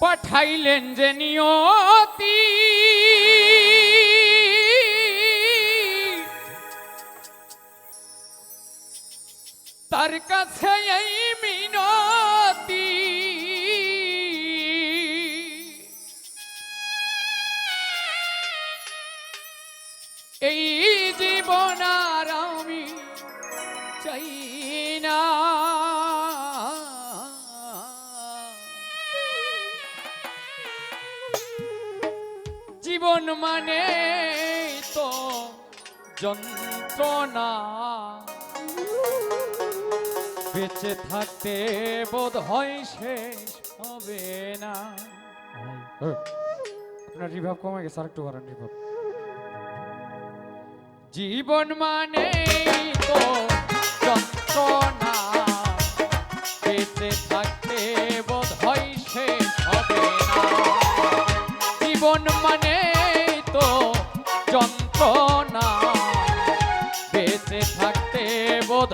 পাঠাইলেন যে নিয়তি। তার কাছে এই মিনতি। এই জীবন আর আমি চাই না। জীবন মানে তো যন্ত্রণা। বেঁচে থাকতে বোধ হয় শেষ হবে না। আপনার রিভাব কমে গেছে আরেকটু বাড়ান রিভাব জীবন মানে তো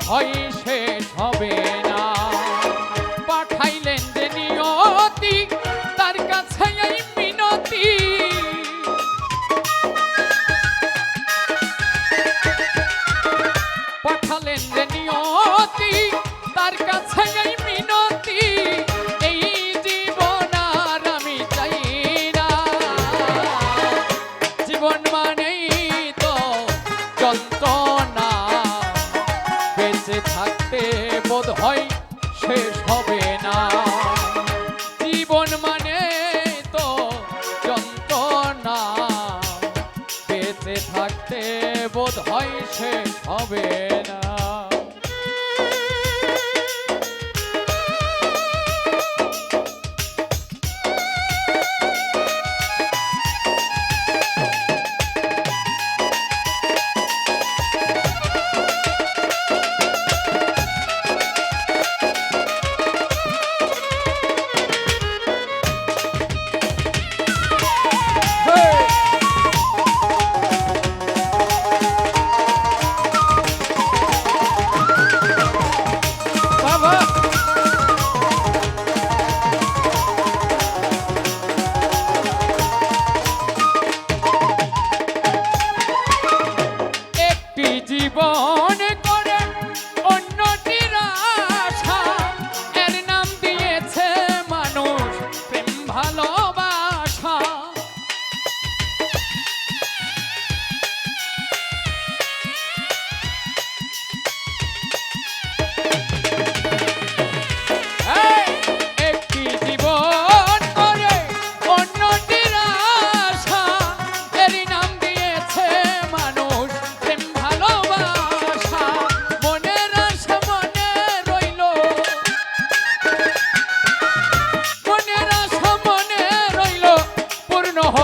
হয় শেষ হবে না। পাঠাইলেন যে নিয়তি, তার কাছে এই মিনতি। পাঠালেন যে নিয়তি, তার কাছে এই মিনতি। বোধ হয় সে হবে না।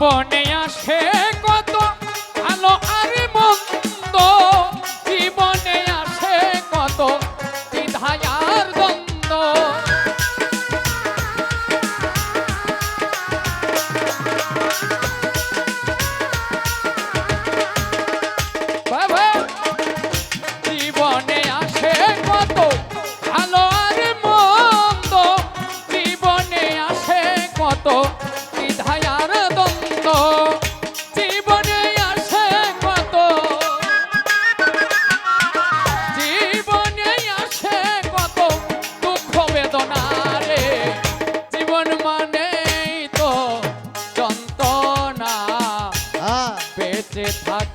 জীবনে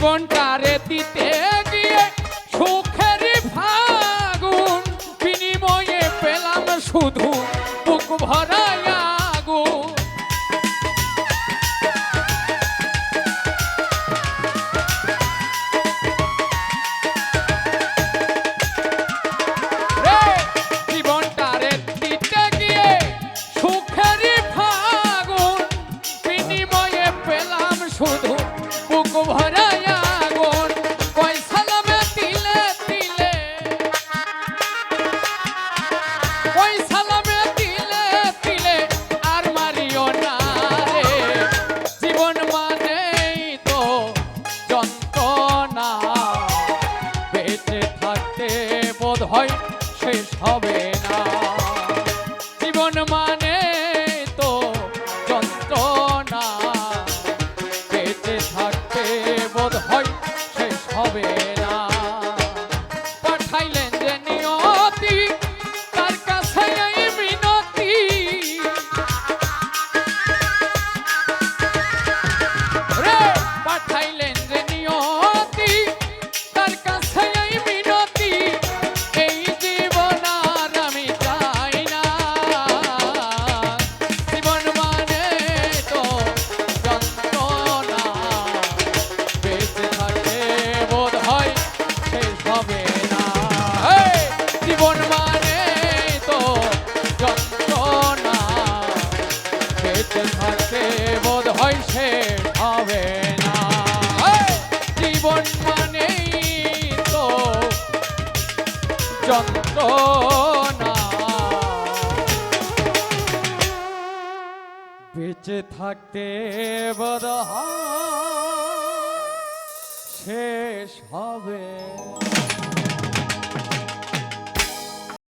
জীবনটারে দিতে গিয়ে সুখের ফাগুন বিনিময়ে পেলাম শুধু বুক ভরাইয়া হয় শেষ হবে না। বেঁচে থাকতে বড় শেষ হবে।